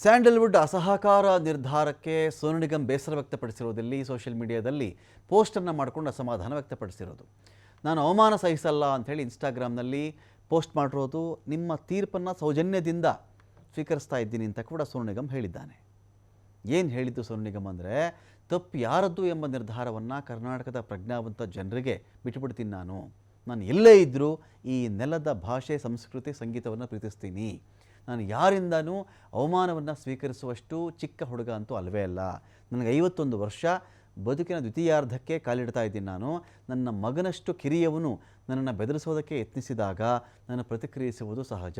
Sandalwood ಅಸಹಕಾರ ನಿರ್ಧಾರಕ್ಕೆ ಸೋನು ನಿಗಮ್ ಬೇಸರ ವ್ಯಕ್ತಪಡಿಸಿರೋದಲ್ಲಿ ಸೋಷಿಯಲ್ ಮೀಡಿಯಾದಲ್ಲಿ ಪೋಸ್ಟನ್ನು ಮಾಡಿಕೊಂಡು ಅಸಮಾಧಾನ ವ್ಯಕ್ತಪಡಿಸಿರೋದು. ನಾನು ಅವಮಾನ ಸಹಿಸಲ್ಲ ಅಂಥೇಳಿ ಇನ್ಸ್ಟಾಗ್ರಾಮ್ನಲ್ಲಿ ಪೋಸ್ಟ್ ಮಾಡಿರೋದು ನಿಮ್ಮ ತೀರ್ಪನ್ನು ಸೌಜನ್ಯದಿಂದ ಸ್ವೀಕರಿಸ್ತಾ ಇದ್ದೀನಿ ಅಂತ ಕೂಡ ಸೋನು ನಿಗಮ್ ಹೇಳಿದ್ದಾನೆ. ಏನು ಹೇಳಿದ್ದು ಸೋನು ನಿಗಮ್ ಅಂದರೆ, ತಪ್ಪು ಯಾರದ್ದು ಎಂಬ ನಿರ್ಧಾರವನ್ನು ಕರ್ನಾಟಕದ ಪ್ರಜ್ಞಾವಂತ ಜನರಿಗೆ ಬಿಟ್ಟುಬಿಡ್ತೀನಿ ನಾನು. ನಾನು ಎಲ್ಲೇ ಇದ್ದರೂ ಈ ನೆಲದ ಭಾಷೆ, ಸಂಸ್ಕೃತಿ, ಸಂಗೀತವನ್ನು ಪ್ರೀತಿಸ್ತೀನಿ. ನಾನು ಯಾರಿಂದನೂ ಅವಮಾನವನ್ನು ಸ್ವೀಕರಿಸುವಷ್ಟು ಚಿಕ್ಕ ಹುಡುಗ ಅಂತೂ ಅಲ್ವೇ ಅಲ್ಲ. ನನಗೆ ಐವತ್ತೊಂದು ವರ್ಷ, ಬದುಕಿನ ದ್ವಿತೀಯಾರ್ಧಕ್ಕೆ ಕಾಲಿಡ್ತಾ ಇದ್ದೀನಿ ನಾನು. ನನ್ನ ಮಗನಷ್ಟು ಕಿರಿಯವನು ನನ್ನನ್ನು ಬೆದರಿಸೋದಕ್ಕೆ ಯತ್ನಿಸಿದಾಗ ನಾನು ಪ್ರತಿಕ್ರಿಯಿಸುವುದು ಸಹಜ.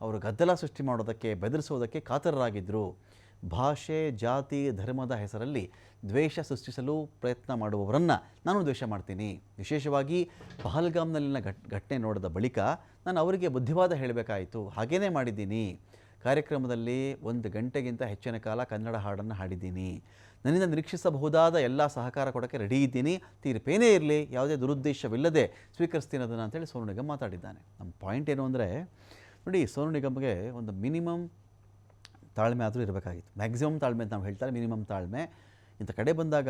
ಅವರು ಗದ್ದಲ ಸೃಷ್ಟಿ ಮಾಡೋದಕ್ಕೆ, ಬೆದರಿಸೋದಕ್ಕೆ ಕಾತರರಾಗಿದ್ದರು ಭಾಷೆ, ಜಾತಿ, ಧರ್ಮದ ಹೆಸರಲ್ಲಿ ದ್ವೇಷ ಸೃಷ್ಟಿಸಲು ಪ್ರಯತ್ನ ಮಾಡುವವರನ್ನು ನಾನು ದ್ವೇಷ ಮಾಡ್ತೀನಿ. ವಿಶೇಷವಾಗಿ ಪಹಲ್ಗಾಮ್ನಲ್ಲಿನ ಘಟ್, ಘಟನೆ ನೋಡಿದ ಬಳಿಕ ನಾನು ಅವರಿಗೆ ಬುದ್ಧಿವಾದ ಹೇಳಬೇಕಾಯಿತು. ಹಾಗೇನೇ ಮಾಡಿದ್ದೀನಿ. ಕಾರ್ಯಕ್ರಮದಲ್ಲಿ ಒಂದು ಗಂಟೆಗಿಂತ ಹೆಚ್ಚಿನ ಕಾಲ ಕನ್ನಡ ಹಾಡನ್ನು ಹಾಡಿದ್ದೀನಿ. ನನ್ನಿಂದ ನಿರೀಕ್ಷಿಸಬಹುದಾದ ಎಲ್ಲ ಸಹಕಾರ ಕೊಡೋಕ್ಕೆ ರೆಡಿ ಇದ್ದೀನಿ. ತೀರ್ಪೇನೇ ಇರಲಿ, ಯಾವುದೇ ದುರುದ್ದೇಶವಿಲ್ಲದೆ ಸ್ವೀಕರಿಸ್ತೀನಿ ಅದನ್ನು ಅಂತೇಳಿ ಸೋನು ನಿಗಮ್ ಮಾತಾಡಿದ್ದಾನೆ. ನಮ್ಮ ಪಾಯಿಂಟ್ ಏನು ಅಂದರೆ, ನೋಡಿ, ಸೋನು ನಿಗಮ್ಗೆ ಒಂದು ಮಿನಿಮಮ್ ತಾಳ್ಮೆ ಆದರೂ ಇರಬೇಕಾಗಿತ್ತು. ಮ್ಯಾಕ್ಸಿಮಮ್ ತಾಳ್ಮೆ ಅಂತ ನಾವು ಹೇಳ್ತಾರೆ ಮಿನಿಮಮ್ ತಾಳ್ಮೆ. ಇಂಥ ಕಡೆ ಬಂದಾಗ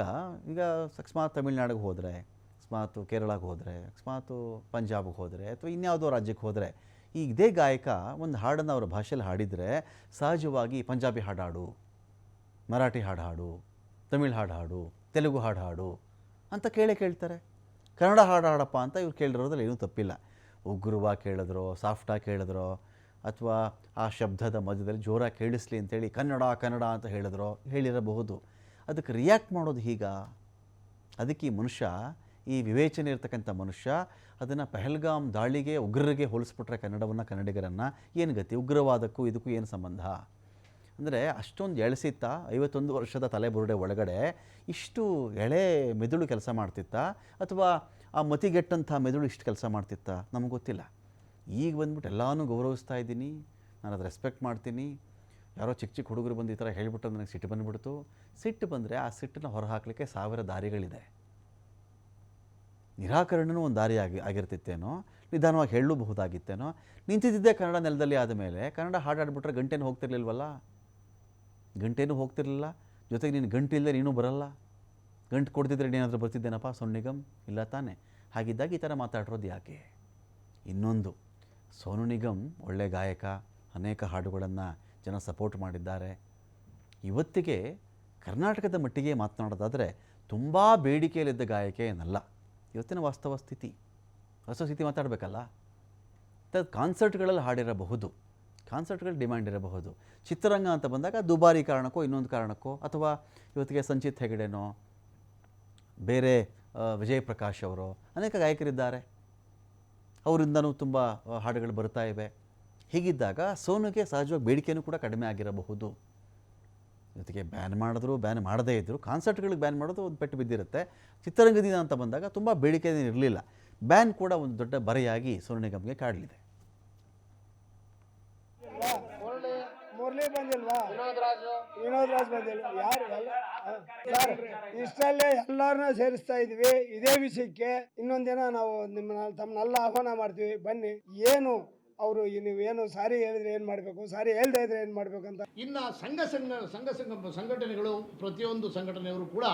ಈಗ ಅಕಸ್ಮಾತ್ ತಮಿಳ್ನಾಡಿಗೆ ಹೋದರೆ, ಅಕಸ್ಮಾತ್ ಕೇರಳಕ್ಕೆ ಹೋದರೆ, ಅಕಸ್ಮಾತ್ ಪಂಜಾಬ್ಗೆ ಹೋದರೆ, ಅಥವಾ ಇನ್ಯಾವುದೋ ರಾಜ್ಯಕ್ಕೆ ಹೋದರೆ, ಈ ಇದೇ ಗಾಯಕ ಒಂದು ಹಾಡನ್ನು ಅವರ ಭಾಷೆಯಲ್ಲಿ ಹಾಡಿದರೆ ಸಹಜವಾಗಿ ಪಂಜಾಬಿ ಹಾಡು ಹಾಡು, ಮರಾಠಿ ಹಾಡು ಹಾಡು, ತಮಿಳ್ ಹಾಡು ಹಾಡು, ತೆಲುಗು ಹಾಡು ಹಾಡು ಅಂತ ಕೇಳೇ ಕೇಳ್ತಾರೆ. ಕನ್ನಡ ಹಾಡು ಹಾಡಪ್ಪ ಅಂತ ಇವ್ರು ಕೇಳಿರೋದ್ರಲ್ಲಿ ಏನೂ ತಪ್ಪಿಲ್ಲ. ಉಗ್ರವಾಗಿ ಕೇಳಿದ್ರೋ ಸಾಫ್ಟಾಗಿ ಕೇಳಿದ್ರೋ ಅಥವಾ ಆ ಶಬ್ದದ ಮಧ್ಯದಲ್ಲಿ ಜೋರಾಗಿ ಕೇಳಿಸ್ಲಿ ಅಂತೇಳಿ ಕನ್ನಡ ಕನ್ನಡ ಅಂತ ಹೇಳಿದ್ರೋ ಹೇಳಿರಬಹುದು. ಅದಕ್ಕೆ ರಿಯಾಕ್ಟ್ ಮಾಡೋದು ಹೀಗ. ಅದಕ್ಕೆ ಈ ಮನುಷ್ಯ, ಈ ವಿವೇಚನೆ ಇರ್ತಕ್ಕಂಥ ಮನುಷ್ಯ ಅದನ್ನು ಪೆಹಲ್ಗಾಮ್ ದಾಳಿಗೆ, ಉಗ್ರರಿಗೆ ಹೋಲಿಸ್ಬಿಟ್ರೆ ಕನ್ನಡವನ್ನು, ಕನ್ನಡಿಗರನ್ನು ಏನು ಗತಿ? ಉಗ್ರವಾದಕ್ಕೂ ಇದಕ್ಕೂ ಏನು ಸಂಬಂಧ? ಅಂದರೆ ಅಷ್ಟೊಂದು ಎಳೆಸಿತ್ತ, ಐವತ್ತೊಂದು ವರ್ಷದ ತಲೆಬುರುಡೆ ಒಳಗಡೆ ಇಷ್ಟು ಎಳೆ ಮೆದುಳು ಕೆಲಸ ಮಾಡ್ತಿತ್ತ ಅಥವಾ ಆ ಮತಿಗೆಟ್ಟಂಥ ಮೆದುಳು ಇಷ್ಟು ಕೆಲಸ ಮಾಡ್ತಿತ್ತ? ನಮಗೆ ಗೊತ್ತಿಲ್ಲ. ಈಗ ಬಂದ್ಬಿಟ್ಟು ಎಲ್ಲನೂ ಗೌರವಿಸ್ತಾ ಇದ್ದೀನಿ. ನಾನು ಅದು ರೆಸ್ಪೆಕ್ಟ್ ಮಾಡ್ತೀನಿ. ಯಾರೋ ಚಿಕ್ಕ ಚಿಕ್ಕ ಹುಡುಗರು ಬಂದು ಈ ಥರ ಹೇಳಿಬಿಟ್ಟು ನನಗೆ ಸಿಟ್ಟು ಬಂದುಬಿಡ್ತು. ಸಿಟ್ಟು ಬಂದರೆ ಆ ಸಿಟ್ಟನ್ನು ಹೊರಹಾಕಲಿಕ್ಕೆ ಸಾವಿರ ದಾರಿಗಳಿದೆ. ನಿರಾಕರಣೆಯೂ ಒಂದು ದಾರಿ ಆಗಿ, ಆಗಿರ್ತಿತ್ತೇನೋ, ನಿಧಾನವಾಗಿ ಹೇಳಬಹುದಾಗಿತ್ತೇನೋ ನಿಂತಿದ್ದೆ ಕನ್ನಡ ನೆಲದಲ್ಲಿ ಆದ ಮೇಲೆ ಕನ್ನಡ ಹಾಡಾಡ್ಬಿಟ್ರೆ ಗಂಟೆನೂ ಹೋಗ್ತಿರ್ಲಿಲ್ವಲ್ಲ? ಗಂಟೆನೂ ಹೋಗ್ತಿರ್ಲಿಲ್ಲ? ಜೊತೆಗೆ ನೀನು ಗಂಟೆ ಇಲ್ಲದೆ ನೀನು ಬರಲ್ಲ? ಗಂಟು ಕೊಡ್ತಿದ್ರೆ ಏನಾದರೂ ಬರ್ತಿದ್ದೇನಪ್ಪ ಸೊನ್ನಿಗಮ್? ನಿಗಮ್ ಇಲ್ಲ ತಾನೆ. ಹಾಗಿದ್ದಾಗ ಈ ಥರ ಮಾತಾಡಿರೋದು ಯಾಕೆ? ಇನ್ನೊಂದು. ಸೋನು ನಿಗಮ್ ಒಳ್ಳೆ ಗಾಯಕ, ಅನೇಕ ಹಾಡುಗಳನ್ನು ಜನ ಸಪೋರ್ಟ್ ಮಾಡಿದ್ದಾರೆ. ಇವತ್ತಿಗೆ ಕರ್ನಾಟಕದ ಮಟ್ಟಿಗೆ ಮಾತನಾಡೋದಾದರೆ ತುಂಬ ಬೇಡಿಕೆಯಲ್ಲಿದ್ದ ಗಾಯಕ ಏನಲ್ಲ. ಇವತ್ತಿನ ವಾಸ್ತವ ಸ್ಥಿತಿ. ವಾಸ್ತವ ಸ್ಥಿತಿ ಮಾತಾಡಬೇಕಲ್ಲ? ತ ಕಾನ್ಸರ್ಟ್ಗಳಲ್ಲಿ ಹಾಡಿರಬಹುದು ಕಾನ್ಸರ್ಟ್ಗಳು ಡಿಮ್ಯಾಂಡ್ ಇರಬಹುದು. ಚಿತ್ರರಂಗ ಅಂತ ಬಂದಾಗ ದುಬಾರಿ ಕಾರಣಕ್ಕೋ, ಇನ್ನೊಂದು ಕಾರಣಕ್ಕೋ, ಅಥವಾ ಇವತ್ತಿಗೆ ಸಂಚಿತ್ ಹೆಗಡೆನೋ, ಬೇರೆ ವಿಜಯ್ ಪ್ರಕಾಶ್ ಅವರು ಅನೇಕ ಗಾಯಕರಿದ್ದಾರೆ. ಅವರಿಂದನೂ ತುಂಬ ಹಾಡುಗಳು ಬರ್ತಾ ಇವೆ. ಹೀಗಿದ್ದಾಗ ಸೋನುಗೆ ಸಹಜವಾಗಿ ಬೇಡಿಕೆಯೂ ಕೂಡ ಕಡಿಮೆ ಆಗಿರಬಹುದು. ಜೊತೆಗೆ ಬ್ಯಾನ್ ಮಾಡಿದ್ರು ಬ್ಯಾನ್ ಮಾಡದೇ ಇದ್ದರು ಕಾನ್ಸರ್ಟ್ಗಳಿಗೆ ಬ್ಯಾನ್ ಮಾಡೋದು ಒಂದು ಪೆಟ್ಟು ಬಿದ್ದಿರುತ್ತೆ. ಚಿತ್ರರಂಗ ದಿನ ಅಂತ ಬಂದಾಗ ತುಂಬ ಬೇಡಿಕೆ ಇರಲಿಲ್ಲ. ಬ್ಯಾನ್ ಕೂಡ ಒಂದು ದೊಡ್ಡ ಬರೆಯಾಗಿ ಸೋನು ನಿಗಮ್ಗೆ ಕಾಡಲಿದೆ. ಮುರಳಿ ಬಂದಿಲ್ವಾ? ವಿನೋದ್ ರಾಜ್ ಬಂದಿಲ್ಲ. ಯಾರು? ಎಲ್ಲ ಹ. ಸರ್, ಇಷ್ಟಲ್ಲೇ ಎಲ್ಲರನ್ನ ಸೇರಿಸ್ತಾ ಇದ್ವಿ. ಇದೇ ವಿಷಯಕ್ಕೆ ಇನ್ನೊಂದಿನ ನಾವು ನಿಮ್ಮನ್ನ ತಮ್ಮನ್ನೆಲ್ಲ ಆಹ್ವಾನ ಮಾಡ್ತೀವಿ. ಬನ್ನಿ. ಏನು ಅವರು ನೀವು ಏನು ಸಾರಿ ಹೇಳಿದ್ರೆ ಏನು ಮಾಡಬೇಕು? ಸಾರಿ ಹೇಳದೆ ಇದ್ರೆ ಏನು ಅಂತ? ಇನ್ನು ಸಂಘ ಸಂಘ ಸಂಘ ಸಂಘ, ಸಂಘಟನೆಗಳು, ಪ್ರತಿಯೊಂದು ಸಂಘಟನೆಯವರು ಕೂಡ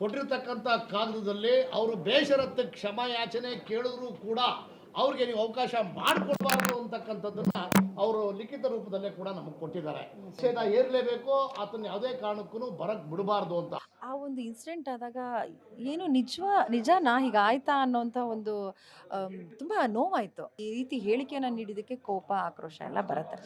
ಕೊಟ್ಟಿರ್ತಕ್ಕಂಥ ಕಾಗದದಲ್ಲಿ ಅವರು ಬೇಷರತ್ತು ಕ್ಷಮಾಯಾಚನೆ ಕೇಳಿದ್ರು ಕೂಡ ಅವ್ರಿಗೆ ನೀವು ಅವಕಾಶ ಮಾಡಿಕೊಡ್ಬಾರ್ದು ಅಂತಕ್ಕಂಥದ್ದನ್ನ ಅವರು ಲಿಖಿತ ರೂಪದಲ್ಲೇ ಕೂಡ ನಮಗೆ ಕೊಟ್ಟಿದ್ದಾರೆ. ನಿಷೇಧ ಏರ್ಲೇಬೇಕು, ಆತನ ಯಾವುದೇ ಕಾರಣಕ್ಕೂ ಬರಕ್ ಬಿಡಬಾರ್ದು ಅಂತ. ಆ ಒಂದು ಇನ್ಸಿಡೆಂಟ್ ಆದಾಗ ಏನು ನಿಜವ ನಿಜನಾ? ಹೀಗಾಯ್ತಾ ಅನ್ನೋಂಥ ಒಂದು ತುಂಬಾ ನೋವಾಯ್ತು. ಈ ರೀತಿ ಹೇಳಿಕೆಯನ್ನ ನೀಡಿದ್ದಕ್ಕೆ ಕೋಪ, ಆಕ್ರೋಶ ಎಲ್ಲ ಬರುತ್ತೆ.